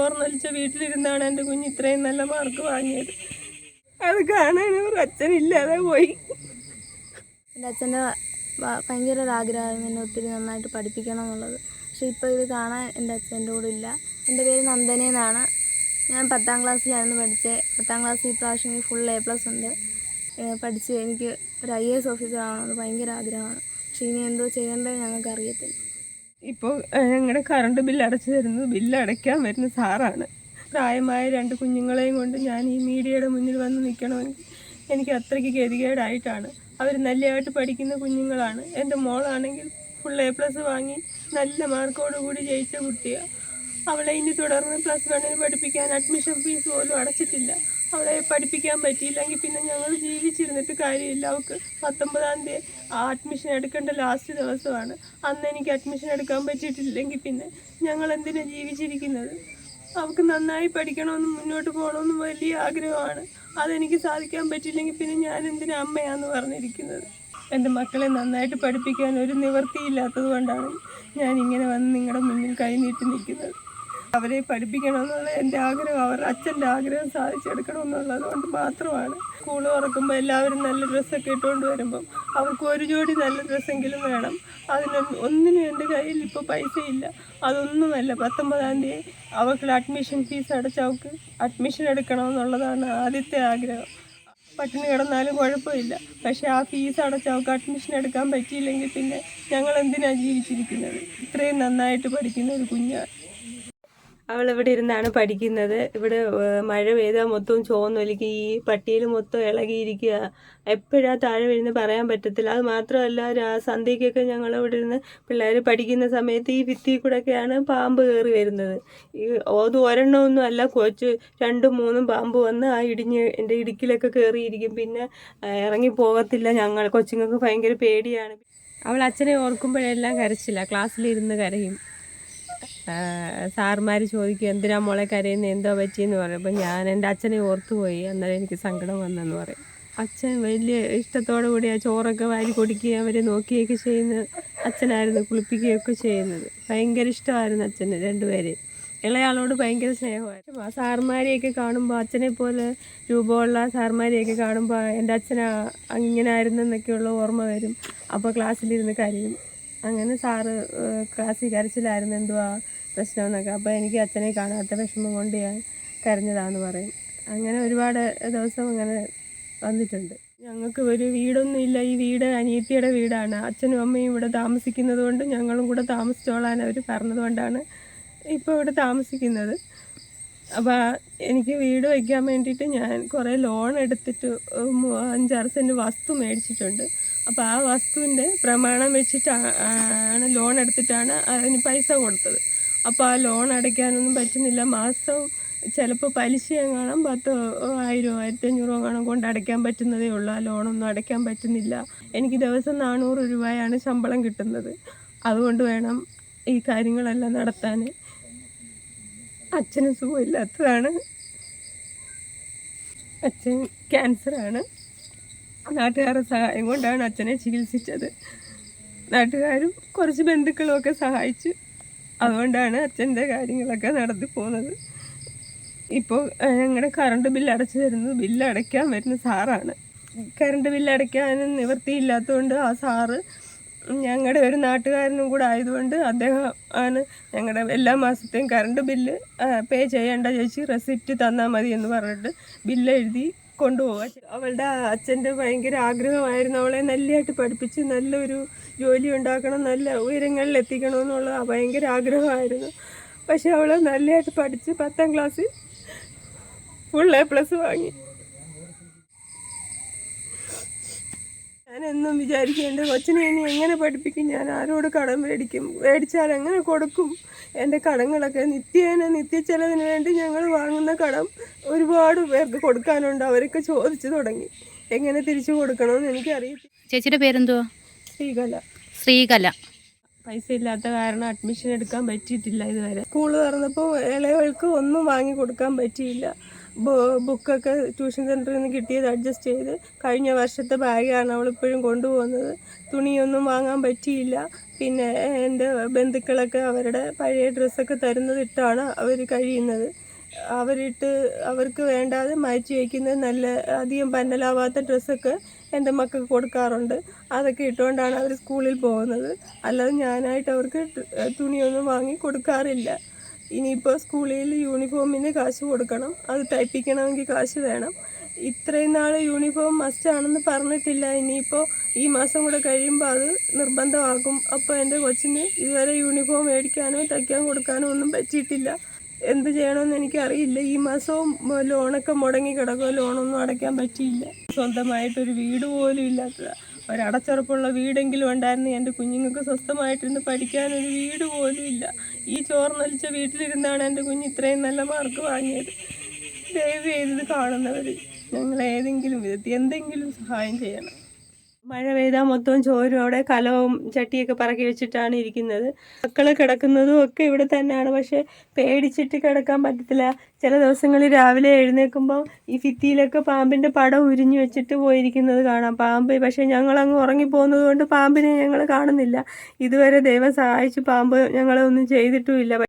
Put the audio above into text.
ചോർന്നൊലിച്ച വീട്ടിലിരുന്നാണ് എന്റെ കുഞ്ഞ് ഇത്രയും നല്ല മാർക്ക് വാങ്ങിയത്. അത് കാണാൻ ഒരു അച്ഛനില്ലാതെ പോയി. എന്റെ അച്ഛന്റെ ഭയങ്കര ഒരു ആഗ്രഹമായിരുന്നു എന്നെ ഒത്തിരി നന്നായിട്ട് പഠിപ്പിക്കണം എന്നുള്ളത്. പക്ഷേ ഇപ്പോൾ ഇത് കാണാൻ എന്റെ അച്ഛന്റെ കൂടെ ഇല്ല. എന്റെ പേര് നന്ദന എന്നാണ്. ഞാൻ പത്താം ക്ലാസ്സിലായിരുന്നു പഠിച്ചത്. പത്താം ക്ലാസ്സിൽ ഇപ്രാവശ്യം പ്രാവശ്യം ഫുൾ എ പ്ലസ് ഉണ്ട്. പഠിച്ച് എനിക്ക് ഒരു ഐ എ എസ് ഓഫീസർ ആവണമെന്ന് ഭയങ്കര ആഗ്രഹമാണ്. പക്ഷേ ഇനി എന്തോ ചെയ്യേണ്ടത് ഞങ്ങൾക്ക് അറിയത്തില്ല ഇപ്പോൾ ഞങ്ങളുടെ കറണ്ട് ബില്ല് അടച്ചു തരുന്നത് ബില്ല് അടയ്ക്കാൻ വരുന്ന സാറാണ്. പ്രായമായ രണ്ട് കുഞ്ഞുങ്ങളെയും കൊണ്ട് ഞാൻ ഈ മീഡിയയുടെ മുന്നിൽ വന്ന് നിൽക്കണമെങ്കിൽ എനിക്ക് അത്രയ്ക്ക് ഗതികേടായിട്ടാണ്. അവർ നല്ലതായിട്ട് പഠിക്കുന്ന കുഞ്ഞുങ്ങളാണ്. എന്റെ മോളാണെങ്കിൽ ഫുൾ എ പ്ലസ് വാങ്ങി നല്ല മാർക്കോടുകൂടി ജയിച്ച കുട്ടിയാണ് അവളെ ഇനി തുടർന്ന് പ്ലസ് വണ്ണിന് പഠിപ്പിക്കാൻ അഡ്മിഷൻ ഫീസ് പോലും അടച്ചിട്ടില്ല. അവളെ പഠിപ്പിക്കാൻ പറ്റിയില്ലെങ്കിൽ പിന്നെ ഞങ്ങൾ ജീവിച്ചിരുന്നിട്ട് കാര്യമില്ല. അവൾക്ക് പത്തൊമ്പതാം തീയതി ആ അഡ്മിഷൻ എടുക്കേണ്ട ലാസ്റ്റ് ദിവസമാണ്. അന്ന് എനിക്ക് അഡ്മിഷൻ എടുക്കാൻ പറ്റിയിട്ടില്ലെങ്കിൽ പിന്നെ ഞങ്ങൾ എന്തിനാണ് ജീവിച്ചിരിക്കുന്നത്? അവൾക്ക് നന്നായി പഠിക്കണമെന്നും മുന്നോട്ട് പോകണമെന്നും വലിയ ആഗ്രഹമാണ്. അതെനിക്ക് സാധിക്കാൻ പറ്റിയില്ലെങ്കിൽ പിന്നെ ഞാൻ എന്തിനാ അമ്മയാന്ന് പറഞ്ഞിരിക്കുന്നത്? എന്റെ മക്കളെ നന്നായിട്ട് പഠിപ്പിക്കാൻ ഒരു നിവൃത്തിയില്ലാത്തത് കൊണ്ടാണ് ഞാൻ ഇങ്ങനെ വന്ന് നിങ്ങളുടെ മുന്നിൽ കൈനീട്ടി നിൽക്കുന്നത്. അവരെ പഠിപ്പിക്കണമെന്നുള്ള എന്റെ ആഗ്രഹം അവർ അച്ഛന്റെ ആഗ്രഹം സാധിച്ചെടുക്കണമെന്നുള്ളത് കൊണ്ട് മാത്രമാണ്. സ്കൂൾ തുറക്കുമ്പോൾ എല്ലാവരും നല്ല ഡ്രസ്സൊക്കെ ഇട്ടുകൊണ്ട് വരുമ്പം അവർക്ക് ഒരു ജോഡി നല്ല ഡ്രസ്സെങ്കിലും വേണം. അതിന് ഒന്നിനും എന്റെ കയ്യിൽ ഇപ്പോൾ പൈസ ഇല്ല അതൊന്നുമല്ല പത്തൊമ്പതാം തീയതി അവൾക്ക് അഡ്മിഷൻ ഫീസ് അടച്ച് അവർക്ക് അഡ്മിഷൻ എടുക്കണമെന്നുള്ളതാണ് ആദ്യത്തെ ആഗ്രഹം. പട്ടിണി കിടന്നാലും കുഴപ്പമില്ല. പക്ഷെ ആ ഫീസ് അടച്ച് അവൾക്ക് അഡ്മിഷൻ എടുക്കാൻ പറ്റിയില്ലെങ്കിൽ പിന്നെ ഞങ്ങൾ എന്തിനാണ് ജീവിച്ചിരിക്കുന്നത്? ഇത്രയും നന്നായിട്ട് പഠിക്കുന്ന ഒരു കുഞ്ഞാണ്. അവൾ ഇവിടെ ഇരുന്നാണ് പഠിക്കുന്നത്. ഇവിടെ മഴ പെയ്താൽ മൊത്തവും ചോന്നൊലിക്ക് ഈ പട്ടിയിൽ മൊത്തം ഇളകിയിരിക്കുക. എപ്പോഴാ താഴെ വീഴുന്ന പറയാൻ പറ്റത്തില്ല. അത് മാത്രമല്ല സന്ധ്യയ്ക്കൊക്കെ ഞങ്ങൾ ഇവിടെ ഇരുന്ന് പിള്ളേർ പഠിക്കുന്ന സമയത്ത് ഈ ഭിത്തി കൂടെയൊക്കെയാണ് പാമ്പ് കയറി വരുന്നത്. ഈ അത് ഒരെണ്ണമൊന്നും അല്ല കൊച്ചു രണ്ടും മൂന്നും പാമ്പ് വന്ന് ആ ഇടിഞ്ഞ് എന്റെ ഇടുക്കിലൊക്കെ കയറിയിരിക്കും. പിന്നെ ഇറങ്ങി പോകത്തില്ല ഞങ്ങൾ. കൊച്ചുങ്ങൾക്ക് ഭയങ്കര പേടിയാണ്. അവൾ അച്ഛനെ ഓർക്കുമ്പോഴെല്ലാം കരച്ചില്ല. ക്ലാസ്സിലിരുന്ന് കരയും. സാറുമാർ ചോദിക്കും എന്തിനാ മോളെ കരയുന്നത് എന്തോ പറ്റിയെന്ന് പറയും. അപ്പം ഞാൻ എന്റെ അച്ഛനെ ഓർത്തുപോയി അന്നേരം എനിക്ക് സങ്കടം വന്നെന്ന് പറയും. അച്ഛൻ വലിയ ഇഷ്ടത്തോടു കൂടി ആ ചോറൊക്കെ വാരി കൊടുക്കുകയും അവരെ നോക്കുകയൊക്കെ ചെയ്യുന്ന അച്ഛനായിരുന്നു കുളിപ്പിക്കുകയൊക്കെ ചെയ്യുന്നത്. ഭയങ്കര ഇഷ്ടമായിരുന്നു അച്ഛന് രണ്ടുപേരെ ഇളയാളോട് ഭയങ്കര സ്നേഹമായിരുന്നു. ആ സാർമാരെയൊക്കെ കാണുമ്പോൾ അച്ഛനെ പോലെ രൂപമുള്ള സാർമാരെയൊക്കെ കാണുമ്പോൾ എന്റെ അച്ഛനാ ഇങ്ങനെ ആയിരുന്നെന്നൊക്കെയുള്ള ഓർമ്മ വരും. അപ്പോൾ ക്ലാസ്സിലിരുന്ന് കരയും. അങ്ങനെ സാറ് ക്ലാസ് ക്ലാസ്സിൽ കരച്ചിലായിരുന്നു എന്തുവാ പ്രശ്നം എന്നൊക്കെ അപ്പോൾ എനിക്ക് അച്ഛനെ കാണാത്ത വിഷമം കൊണ്ട് ഞാൻ കരഞ്ഞതാന്ന് പറയും. അങ്ങനെ ഒരുപാട് ദിവസം അങ്ങനെ വന്നിട്ടുണ്ട്. ഞങ്ങൾക്ക് ഒരു വീടൊന്നും ഇല്ല. ഈ വീട് അനിയത്തിയുടെ വീടാണ്. അച്ഛനും അമ്മയും ഇവിടെ താമസിക്കുന്നത് കൊണ്ട് ഞങ്ങളും കൂടെ താമസിച്ചോളാൻ അവർ പറഞ്ഞതുകൊണ്ടാണ് ഇപ്പോൾ ഇവിടെ താമസിക്കുന്നത്. അപ്പോൾ എനിക്ക് വീട് വയ്ക്കാൻ വേണ്ടിയിട്ട് ഞാൻ കുറേ ലോൺ എടുത്തിട്ട് അഞ്ചാറ് സെന്റ് വസ്തു മേടിച്ചിട്ടുണ്ട്. അപ്പോൾ ആ വസ്തുവിന്റെ പ്രമാണം വെച്ചിട്ട് ആണ് ലോൺ എടുത്തിട്ടാണ് അതിന് പൈസ കൊടുത്തത്. അപ്പോൾ ആ ലോൺ അടയ്ക്കാനൊന്നും പറ്റുന്നില്ല. മാസം ചിലപ്പോൾ പലിശ എങ്ങാനും പത്ത് ആയിരം ആയിരത്തി അഞ്ഞൂറോ കാണാം കൊണ്ട് അടയ്ക്കാൻ പറ്റുന്നതേ ഉള്ളൂ. ആ ലോണൊന്നും അടയ്ക്കാൻ പറ്റുന്നില്ല. എനിക്ക് ദിവസം നാനൂറ് രൂപയാണ് ശമ്പളം കിട്ടുന്നത്. അതുകൊണ്ട് വേണം ഈ കാര്യങ്ങളെല്ലാം നടത്താൻ. അച്ഛന് സുഖമില്ലാത്തതാണ്. അച്ഛൻ ക്യാൻസറാണ് നാട്ടുകാരുടെ സഹായം കൊണ്ടാണ് അച്ഛനെ ചികിത്സിച്ചത്. നാട്ടുകാരും കുറച്ച് ബന്ധുക്കളും ഒക്കെ സഹായിച്ചു. അതുകൊണ്ടാണ് അച്ഛന്റെ കാര്യങ്ങളൊക്കെ നടന്നു പോകുന്നത്. ഇപ്പോൾ ഞങ്ങളുടെ കറണ്ട് ബില്ല് അടച്ചു തരുന്നത് ബില്ല് അടയ്ക്കാൻ വരുന്ന സാറാണ്. കറണ്ട് ബില്ല് അടയ്ക്കാനും നിവൃത്തിയില്ലാത്തതുകൊണ്ട് ആ സാറ് ഞങ്ങളുടെ ഒരു നാട്ടുകാരനും കൂടെ ആയതുകൊണ്ട് അദ്ദേഹം ആണ് ഞങ്ങളുടെ എല്ലാ മാസത്തെയും കറണ്ട് ബില്ല് പേ ചെയ്യേണ്ട ചേച്ചി റെസിപ്റ്റ് തന്നാൽ മതി എന്ന് പറഞ്ഞിട്ട് ബില്ല് എഴുതി കൊണ്ടുപോവുക അവളുടെ അച്ഛന്റെ ഭയങ്കര ആഗ്രഹമായിരുന്നു അവളെ നല്ലതായിട്ട് പഠിപ്പിച്ച് നല്ലൊരു ജോലി ഉണ്ടാക്കണം നല്ല ഉയരങ്ങളിൽ എത്തിക്കണം എന്നുള്ള ഭയങ്കര ആഗ്രഹമായിരുന്നു. പക്ഷെ അവൾ നല്ലതായിട്ട് പഠിച്ച് പത്താം ക്ലാസ്സിൽ ഫുൾ എ പ്ലസ് വാങ്ങി. ഞാൻ വിചാരിക്കേണ്ട വിചാരിക്കും എന്റെ കൊച്ചിനെ ഇനി എങ്ങനെ പഠിപ്പിക്കും? ഞാൻ ആരോട് കടം മേടിക്കും? മേടിച്ചാൽ എങ്ങനെ കൊടുക്കും? എന്റെ കടങ്ങളൊക്കെ നിത്യേന നിത്യച്ചെലവിന് വേണ്ടി ഞങ്ങൾ വാങ്ങുന്ന കടം ഒരുപാട് പേർക്ക് കൊടുക്കാനുണ്ട്. അവരൊക്കെ ചോദിച്ചു തുടങ്ങി. എങ്ങനെ തിരിച്ചു കൊടുക്കണമെന്ന് എനിക്കറിയില്ല ചേച്ചിയുടെ പേരെന്തുവാ? ശ്രീകല. ശ്രീകല. പൈസ ഇല്ലാത്ത കാരണം അഡ്മിഷൻ എടുക്കാൻ പറ്റിയിട്ടില്ല ഇതുവരെ. സ്കൂൾ തുറന്നപ്പോൾ ഇളയവൾക്ക് ഒന്നും വാങ്ങി കൊടുക്കാൻ പറ്റിയില്ല. ബുക്കൊക്കെ ട്യൂഷൻ സെന്ററിൽ നിന്ന് കിട്ടിയത് അഡ്ജസ്റ്റ് ചെയ്ത് കഴിഞ്ഞ വർഷത്തെ ബാഗാണ് അവളിപ്പോഴും കൊണ്ടുപോകുന്നത്. തുണിയൊന്നും വാങ്ങാൻ പറ്റിയില്ല. പിന്നെ എന്റെ ബന്ധുക്കളൊക്കെ അവരുടെ പഴയ ഡ്രസ്സൊക്കെ തരുന്നതിട്ടാണ് അവർ കഴിയുന്നത്. അവരിട്ട് അവർക്ക് വേണ്ടാതെ മാറ്റി വയ്ക്കുന്ന നല്ല അധികം പന്നലാവാത്ത ഡ്രസ്സൊക്കെ എന്റെ മക്കൾക്ക് കൊടുക്കാറുണ്ട്. അതൊക്കെ ഇട്ടുകൊണ്ടാണ് അവർ സ്കൂളിൽ പോകുന്നത്. അല്ലാതെ ഞാനായിട്ട് അവർക്ക് തുണിയൊന്നും വാങ്ങി കൊടുക്കാറില്ല. ഇനിയിപ്പോൾ സ്കൂളിൽ യൂണിഫോമിന് കാശ് കൊടുക്കണം. അത് തയ്പ്പിക്കണമെങ്കിൽ കാശ് വേണം. ഇത്രയും നാൾ യൂണിഫോം മസ്റ്റാണെന്ന് പറഞ്ഞിട്ടില്ല. ഇനിയിപ്പോൾ ഈ മാസം കൂടെ കഴിയുമ്പോൾ അത് നിർബന്ധമാകും. അപ്പോൾ എന്റെ കൊച്ചിന് ഇതുവരെ യൂണിഫോം മേടിക്കാനോ തയ്ക്കാൻ കൊടുക്കാനോ ഒന്നും പറ്റിയിട്ടില്ല. എന്ത് ചെയ്യണമെന്ന് എനിക്കറിയില്ല. ഈ മാസവും ലോണൊക്കെ മുടങ്ങി കിടക്കുമോ ലോണൊന്നും അടയ്ക്കാൻ പറ്റിയില്ല. സ്വന്തമായിട്ടൊരു വീട് പോലും ഇല്ലാത്തതാണ് ഒരടച്ചുറപ്പുള്ള വീടെങ്കിലും ഉണ്ടായിരുന്നു. എന്റെ കുഞ്ഞുങ്ങൾക്ക് സ്വസ്ഥമായിട്ടിരുന്ന് പഠിക്കാനൊരു വീട് പോലും ഇല്ല. ഈ ചോർന്നലിച്ച വീട്ടിലിരുന്നാണ് എന്റെ കുഞ്ഞ് ഇത്രയും നല്ല മാർക്ക് വാങ്ങിയത്. ദയവ് ചെയ്തത് കാണുന്നവർ ഞങ്ങൾ ഏതെങ്കിലും വിധത്തിൽ എന്തെങ്കിലും സഹായം ചെയ്യണം. മഴ പെയ്താൽ മൊത്തം ചോരോടെ കലവും ചട്ടിയൊക്കെ പറക്കി വെച്ചിട്ടാണ് ഇരിക്കുന്നത്. മക്കൾ കിടക്കുന്നതും ഒക്കെ ഇവിടെ തന്നെയാണ്. പക്ഷെ പേടിച്ചിട്ട് കിടക്കാൻ പറ്റത്തില്ല. ചില ദിവസങ്ങളിൽ രാവിലെ എഴുന്നേൽക്കുമ്പോൾ ഈ ഫിത്തിയിലൊക്കെ പാമ്പിന്റെ പടം ഉരിഞ്ഞു വെച്ചിട്ട് പോയിരിക്കുന്നത് കാണാം. പാമ്പ് പക്ഷേ ഞങ്ങളങ്ങ് ഉറങ്ങിപ്പോകുന്നത് കൊണ്ട് പാമ്പിനെ ഞങ്ങൾ കാണുന്നില്ല. ഇതുവരെ ദൈവം സഹായിച്ച് പാമ്പ് ഞങ്ങളെ ഒന്നും ചെയ്തിട്ടുമില്ല.